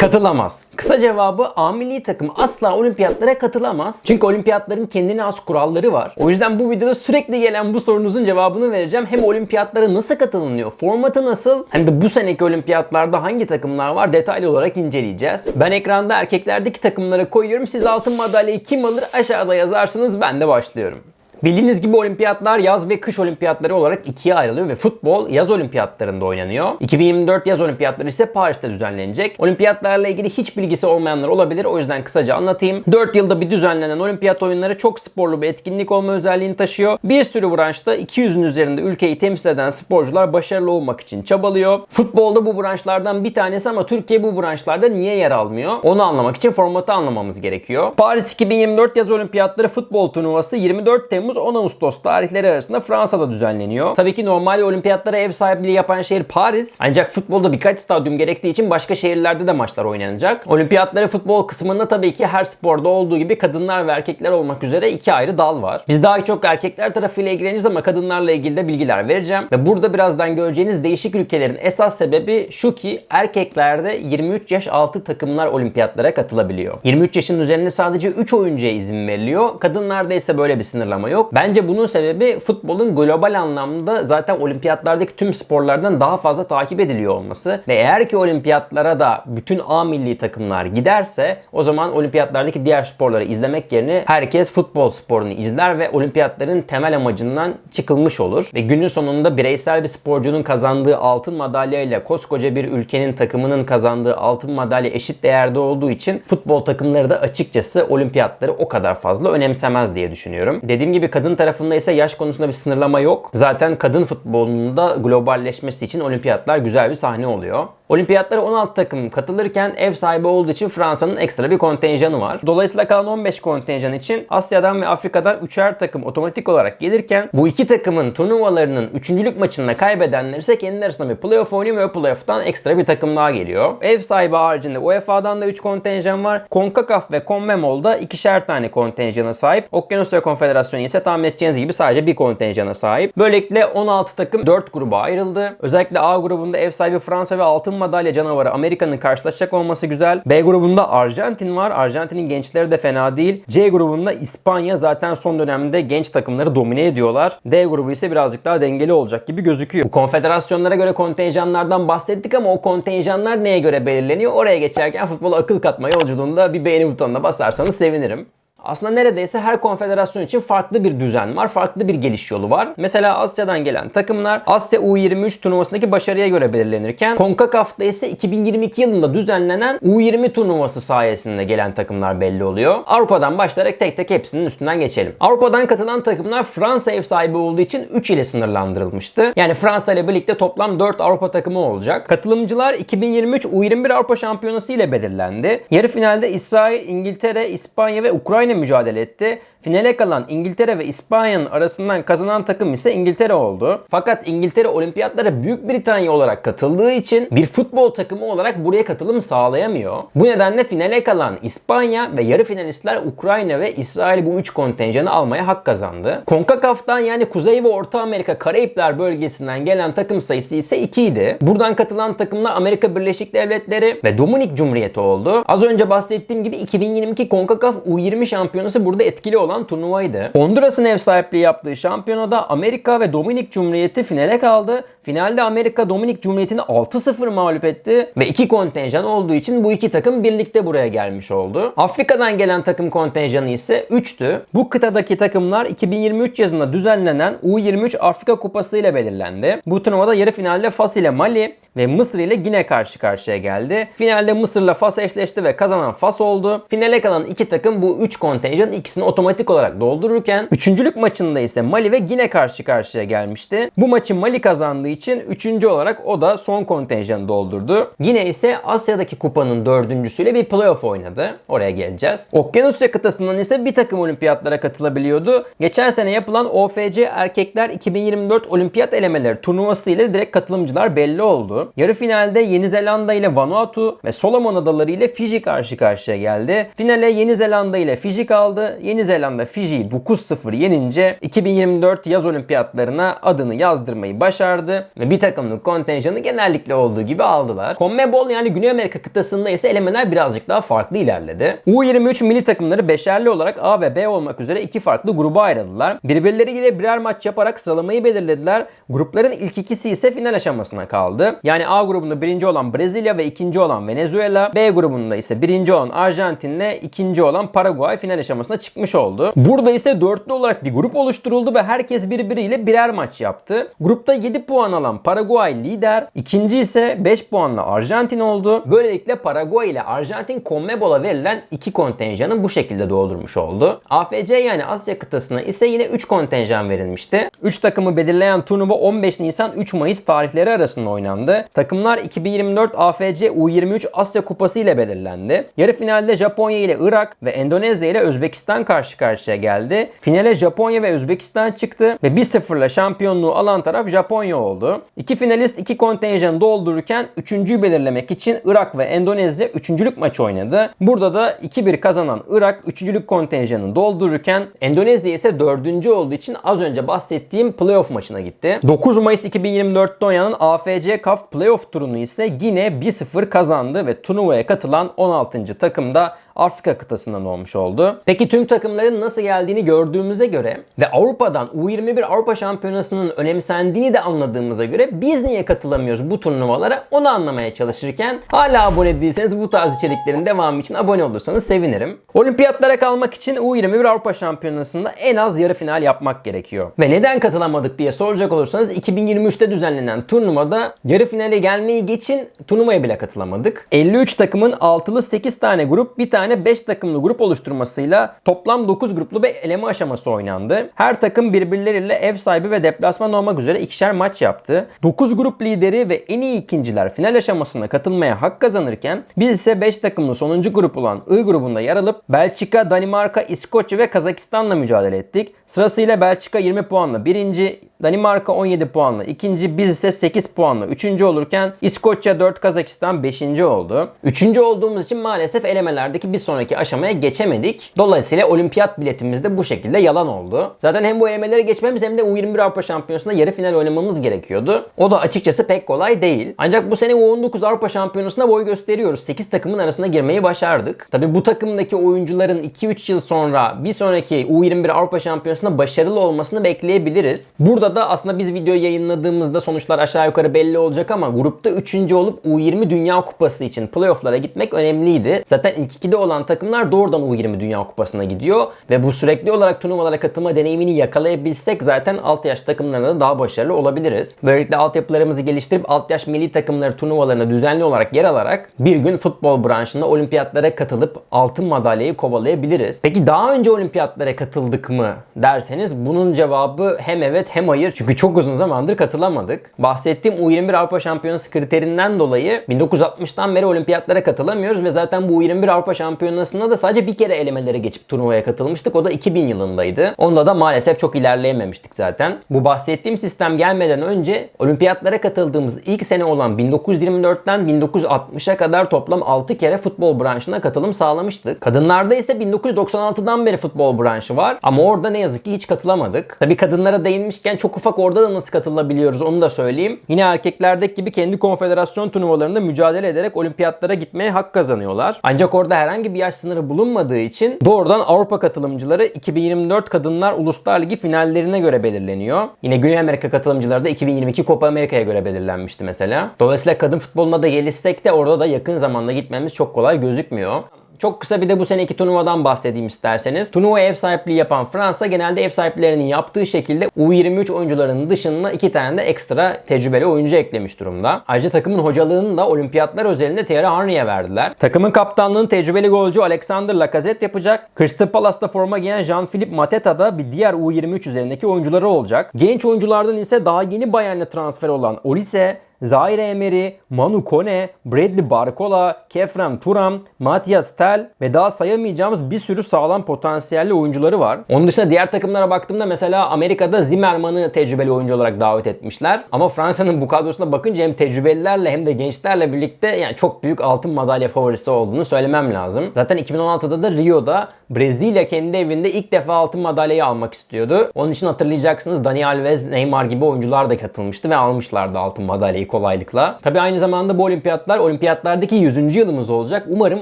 Katılamaz. Kısa cevabı A milli takım asla olimpiyatlara katılamaz. Çünkü olimpiyatların kendine has kuralları var. O yüzden bu videoda sürekli gelen bu sorunuzun cevabını vereceğim. Hem olimpiyatlara nasıl katılınıyor, formatı nasıl, hem de bu seneki olimpiyatlarda hangi takımlar var detaylı olarak inceleyeceğiz. Ben ekranda erkeklerdeki takımları koyuyorum. Siz altın madalyayı kim alır aşağıda yazarsınız. Ben de başlıyorum. Bildiğiniz gibi olimpiyatlar yaz ve kış olimpiyatları olarak ikiye ayrılıyor ve futbol yaz olimpiyatlarında oynanıyor. 2024 yaz olimpiyatları ise Paris'te düzenlenecek. Olimpiyatlarla ilgili hiç bilgisi olmayanlar olabilir o yüzden kısaca anlatayım. 4 yılda bir düzenlenen olimpiyat oyunları çok sporlu bir etkinlik olma özelliğini taşıyor. Bir sürü branşta 200'ün üzerinde ülkeyi temsil eden sporcular başarılı olmak için çabalıyor. Futbolda bu branşlardan bir tanesi ama Türkiye bu branşlarda niye yer almıyor? Onu anlamak için formatı anlamamız gerekiyor. Paris 2024 yaz olimpiyatları futbol turnuvası 24 Temmuz 10 Ağustos tarihleri arasında Fransa'da düzenleniyor. Tabii ki normal olimpiyatlara ev sahipliği yapan şehir Paris. Ancak futbolda birkaç stadyum gerektiği için başka şehirlerde de maçlar oynanacak. Olimpiyatları futbol kısmında tabii ki her sporda olduğu gibi kadınlar ve erkekler olmak üzere iki ayrı dal var. Biz daha çok erkekler tarafıyla ilgileneceğiz ama kadınlarla ilgili de bilgiler vereceğim. Ve burada birazdan göreceğiniz değişik ülkelerin esas sebebi şu ki erkeklerde 23 yaş altı takımlar olimpiyatlara katılabiliyor. 23 yaşın üzerinde sadece 3 oyuncuya izin veriliyor. Kadınlarda ise böyle bir sınırlama yok. Bence bunun sebebi futbolun global anlamda zaten olimpiyatlardaki tüm sporlardan daha fazla takip ediliyor olması. Ve eğer ki olimpiyatlara da bütün A milli takımlar giderse o zaman olimpiyatlardaki diğer sporları izlemek yerine herkes futbol sporunu izler ve olimpiyatların temel amacından çıkılmış olur. Ve günün sonunda bireysel bir sporcunun kazandığı altın madalya ile koskoca bir ülkenin takımının kazandığı altın madalya eşit değerde olduğu için futbol takımları da açıkçası olimpiyatları o kadar fazla önemsemez diye düşünüyorum. Dediğim gibi kadın tarafında ise yaş konusunda bir sınırlama yok. Zaten kadın futbolunun da globalleşmesi için olimpiyatlar güzel bir sahne oluyor. Olimpiyatlara 16 takım katılırken ev sahibi olduğu için Fransa'nın ekstra bir kontenjanı var. Dolayısıyla kalan 15 kontenjan için Asya'dan ve Afrika'dan 3'er takım otomatik olarak gelirken bu iki takımın turnuvalarının 3. maçında kaybedenler ise kendi arasında bir playoff oynuyor ve playoff'tan ekstra bir takım daha geliyor. Ev sahibi haricinde UEFA'dan da 3 kontenjan var. CONCACAF ve CONMEBOL'da ikişer tane kontenjana sahip. Okyanusya Konfederasyonu ise tahmin edeceğiniz gibi sadece bir kontenjana sahip. Böylelikle 16 takım 4 gruba ayrıldı. Özellikle A grubunda ev sahibi Fransa ve altın madalya canavarı Amerika'nın karşılaşacak olması güzel. B grubunda Arjantin var. Arjantin'in gençleri de fena değil. C grubunda İspanya zaten son dönemde genç takımları domine ediyorlar. D grubu ise birazcık daha dengeli olacak gibi gözüküyor. Bu konfederasyonlara göre kontenjanlardan bahsettik ama o kontenjanlar neye göre belirleniyor? Oraya geçerken futbola akıl katma yolculuğunda bir beğeni butonuna basarsanız sevinirim. Aslında neredeyse her konfederasyon için farklı bir düzen var, farklı bir geliş yolu var. Mesela Asya'dan gelen takımlar Asya U23 turnuvasındaki başarıya göre belirlenirken CONCACAF'ta ise 2022 yılında düzenlenen U20 turnuvası sayesinde gelen takımlar belli oluyor. Avrupa'dan başlayarak tek tek hepsinin üstünden geçelim. Avrupa'dan katılan takımlar Fransa ev sahibi olduğu için 3 ile sınırlandırılmıştı. Yani Fransa ile birlikte toplam 4 Avrupa takımı olacak. Katılımcılar 2023 U21 Avrupa Şampiyonası ile belirlendi. Yarı finalde İsrail, İngiltere, İspanya ve Ukrayna mücadele etti. Finale kalan İngiltere ve İspanya'nın arasından kazanan takım ise İngiltere oldu. Fakat İngiltere olimpiyatlara Büyük Britanya olarak katıldığı için bir futbol takımı olarak buraya katılım sağlayamıyor. Bu nedenle finale kalan İspanya ve yarı finalistler Ukrayna ve İsrail bu 3 kontenjanı almaya hak kazandı. CONCACAF'tan yani Kuzey ve Orta Amerika Karayipler bölgesinden gelen takım sayısı ise 2 idi. Buradan katılan takımlar Amerika Birleşik Devletleri ve Dominik Cumhuriyeti oldu. Az önce bahsettiğim gibi 2022 CONCACAF U20 şampiyonası burada etkili olan turnuvaydı. Honduras'ın ev sahipliği yaptığı şampiyonada Amerika ve Dominik Cumhuriyeti finale kaldı. Finalde Amerika Dominik Cumhuriyeti'ni 6-0 mağlup etti ve iki kontenjan olduğu için bu iki takım birlikte buraya gelmiş oldu. Afrika'dan gelen takım kontenjanı ise 3'tü. Bu kıtadaki takımlar 2023 yazında düzenlenen U23 Afrika Kupası ile belirlendi. Bu turnuvada yarı finalde Fas ile Mali ve Mısır ile yine karşı karşıya geldi. Finalde Mısır'la Fas eşleşti ve kazanan Fas oldu. Finale kalan iki takım bu 3 kontenjanın ikisini otomatik olarak doldururken üçüncülük maçında ise Mali ve Gine karşı karşıya gelmişti. Bu maçı Mali kazandığı için üçüncü olarak o da son kontenjanı doldurdu. Yine ise Asya'daki kupanın dördüncüsüyle bir playoff oynadı. Oraya geleceğiz. Okyanusya kıtasından ise bir takım olimpiyatlara katılabiliyordu. Geçen sene yapılan OFC Erkekler 2024 Olimpiyat Elemeleri turnuvası ile direkt katılımcılar belli oldu. Yarı finalde Yeni Zelanda ile Vanuatu ve Solomon Adaları ile Fiji karşı karşıya geldi. Finale Yeni Zelanda ile Fiji kaldı. Yeni Zelanda Fiji'yi 9-0 yenince 2024 yaz olimpiyatlarına adını yazdırmayı başardı ve bir takımlık kontenjanı genellikle olduğu gibi aldılar. CONMEBOL yani Güney Amerika kıtasında ise elemeler birazcık daha farklı ilerledi. U23 milli takımları beşerli olarak A ve B olmak üzere iki farklı gruba ayrıldılar. Birbirleriyle birer maç yaparak sıralamayı belirlediler. Grupların ilk ikisi ise final aşamasına kaldı. Yani A grubunda birinci olan Brezilya ve ikinci olan Venezuela, B grubunda ise birinci olan Arjantin'le ikinci olan Paraguay final aşamasına çıkmış oldu. Burada ise dörtlü olarak bir grup oluşturuldu ve herkes birbiriyle birer maç yaptı. Grupta 7 puan alan Paraguay lider, ikinci ise 5 puanla Arjantin oldu. Böylelikle Paraguay ile Arjantin CONMEBOL'a verilen iki kontenjanı bu şekilde doldurmuş oldu. AFC yani Asya kıtasına ise yine 3 kontenjan verilmişti. 3 takımı belirleyen turnuva 15 Nisan 3 Mayıs tarihleri arasında oynandı. Takımlar 2024 AFC U23 Asya Kupası ile belirlendi. Yarı finalde Japonya ile Irak ve Endonezya ile Özbekistan karşı karşıya geldi. Finale Japonya ve Özbekistan çıktı ve 1-0 ile şampiyonluğu alan taraf Japonya oldu. İki finalist iki kontenjanı doldururken üçüncüyü belirlemek için Irak ve Endonezya üçüncülük maçı oynadı. Burada da 2-1 kazanan Irak üçüncülük kontenjanını doldururken Endonezya ise dördüncü olduğu için az önce bahsettiğim playoff maçına gitti. 9 Mayıs 2024'te oynanan AFC CAF playoff turunu ise yine 1-0 kazandı ve turnuvaya katılan 16. takım da Afrika kıtasından olmuş oldu. Peki tüm takımların nasıl geldiğini gördüğümüze göre ve Avrupa'dan U21 Avrupa Şampiyonası'nın önemsendiğini de anladığımıza göre biz niye katılamıyoruz bu turnuvalara onu anlamaya çalışırken hala abone değilseniz bu tarz içeriklerin devamı için abone olursanız sevinirim. Olimpiyatlara kalmak için U21 Avrupa Şampiyonası'nda en az yarı final yapmak gerekiyor. Ve neden katılamadık diye soracak olursanız 2023'te düzenlenen turnuvada yarı finale gelmeyi geçin turnuvaya bile katılamadık. 53 takımın altılı 8 tane grup bir tane 5 takımlı grup oluşturmasıyla toplam 9 gruplu bir eleme aşaması oynandı. Her takım birbirleriyle ev sahibi ve deplasman olmak üzere ikişer maç yaptı. 9 grup lideri ve en iyi ikinciler final aşamasına katılmaya hak kazanırken biz ise 5 takımlı sonuncu grup olan I grubunda yer alıp Belçika, Danimarka, İskoçya ve Kazakistan'la mücadele ettik. Sırasıyla Belçika 20 puanla birinci, Danimarka 17 puanla ikinci, biz ise 8 puanla üçüncü olurken İskoçya 4, Kazakistan 5. oldu. Üçüncü olduğumuz için maalesef elemelerdeki bir sonraki aşamaya geçemedik. Dolayısıyla olimpiyat biletimiz de bu şekilde yalan oldu. Zaten hem bu elemeleri geçmemiz hem de U21 Avrupa Şampiyonası'nda yarı final oynamamız gerekiyordu. O da açıkçası pek kolay değil. Ancak bu sene U19 Avrupa Şampiyonası'na boy gösteriyoruz. 8 takımın arasına girmeyi başardık. Tabi bu takımdaki oyuncuların 2-3 yıl sonra bir sonraki U21 Avrupa Şampiyonası'nda başarılı olmasını bekleyebiliriz. Burada da aslında biz videoyu yayınladığımızda sonuçlar aşağı yukarı belli olacak ama grupta 3. olup U20 Dünya Kupası için playofflara gitmek önemliydi. Zaten ilk ikide olan takımlar doğrudan U20 Dünya Kupası'na gidiyor ve bu sürekli olarak turnuvalara katılma deneyimini yakalayabilsek zaten alt yaş takımlarına da daha başarılı olabiliriz. Böylelikle altyapılarımızı geliştirip alt yaş milli takımları turnuvalarına düzenli olarak yer alarak bir gün futbol branşında olimpiyatlara katılıp altın madalyayı kovalayabiliriz. Peki daha önce olimpiyatlara katıldık mı derseniz bunun cevabı hem evet hem hayır. Çünkü çok uzun zamandır katılamadık. Bahsettiğim U21 Avrupa Şampiyonası kriterinden dolayı 1960'tan beri olimpiyatlara katılamıyoruz ve zaten bu U21 Avrupa Şampiyonası'nda da sadece bir kere elemelere geçip turnuvaya katılmıştık. O da 2000 yılındaydı. Onda da maalesef çok ilerleyememiştik zaten. Bu bahsettiğim sistem gelmeden önce olimpiyatlara katıldığımız ilk sene olan 1924'ten 1960'a kadar toplam 6 kere futbol branşına katılım sağlamıştık. Kadınlarda ise 1996'dan beri futbol branşı var ama orada ne yazık ki hiç katılamadık. Tabi kadınlara değinmişken çok ufak orada da nasıl katılabiliyoruz onu da söyleyeyim. Yine erkeklerdeki gibi kendi konfederasyon turnuvalarında mücadele ederek olimpiyatlara gitmeye hak kazanıyorlar. Ancak orada herhangi bir yaş sınırı bulunmadığı için doğrudan Avrupa katılımcıları 2024 Kadınlar Uluslar Ligi finallerine göre belirleniyor. Yine Güney Amerika katılımcıları da 2022 Copa Amerika'ya göre belirlenmişti mesela. Dolayısıyla kadın futboluna da gelişsek de orada da yakın zamanda gitmemiz çok kolay gözükmüyor. Çok kısa bir de bu seneki turnuvadan bahsedeyim isterseniz. Turnuva ev sahipliği yapan Fransa genelde ev sahiplerinin yaptığı şekilde U23 oyuncularının dışında iki tane de ekstra tecrübeli oyuncu eklemiş durumda. Ayrıca takımın hocalığını da olimpiyatlar özelinde Thierry Henry'e verdiler. Takımın kaptanlığını tecrübeli golcü Alexander Lacazette yapacak. Crystal Palace'da forma giyen Jean-Philippe Mateta da bir diğer U23 üzerindeki oyuncuları olacak. Genç oyunculardan ise daha yeni Bayern'e transfer olan Olise, Zaire Emery, Manu Kone, Bradley Barcola, Kefrem Turam, Matias Tel ve daha sayamayacağımız bir sürü sağlam potansiyelli oyuncuları var. Onun dışında diğer takımlara baktığımda mesela Amerika'da Zimmerman'ı tecrübeli oyuncu olarak davet etmişler. Ama Fransa'nın bu kadrosuna bakınca hem tecrübelilerle hem de gençlerle birlikte yani çok büyük altın madalya favorisi olduğunu söylemem lazım. Zaten 2016'da da Rio'da Brezilya kendi evinde ilk defa altın madalyayı almak istiyordu. Onun için hatırlayacaksınız Dani Alves, Neymar gibi oyuncular da katılmıştı ve almışlardı altın madalyayı kolaylıkla. Tabi aynı zamanda bu olimpiyatlar olimpiyatlardaki 100. yılımız olacak. Umarım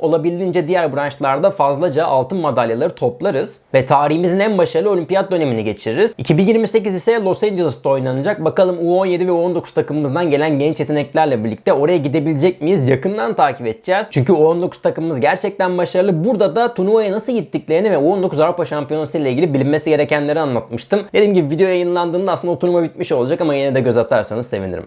olabildiğince diğer branşlarda fazlaca altın madalyaları toplarız ve tarihimizin en başarılı olimpiyat dönemini geçiririz. 2028 ise Los Angeles'ta oynanacak. Bakalım U17 ve U19 takımımızdan gelen genç yeteneklerle birlikte oraya gidebilecek miyiz? Yakından takip edeceğiz. Çünkü U19 takımımız gerçekten başarılı. Burada da turnuvaya nasıl gittiklerini ve U19 Avrupa Şampiyonası ile ilgili bilinmesi gerekenleri anlatmıştım. Dediğim gibi video yayınlandığında aslında o turnuva bitmiş olacak ama yine de göz atarsanız sevinirim.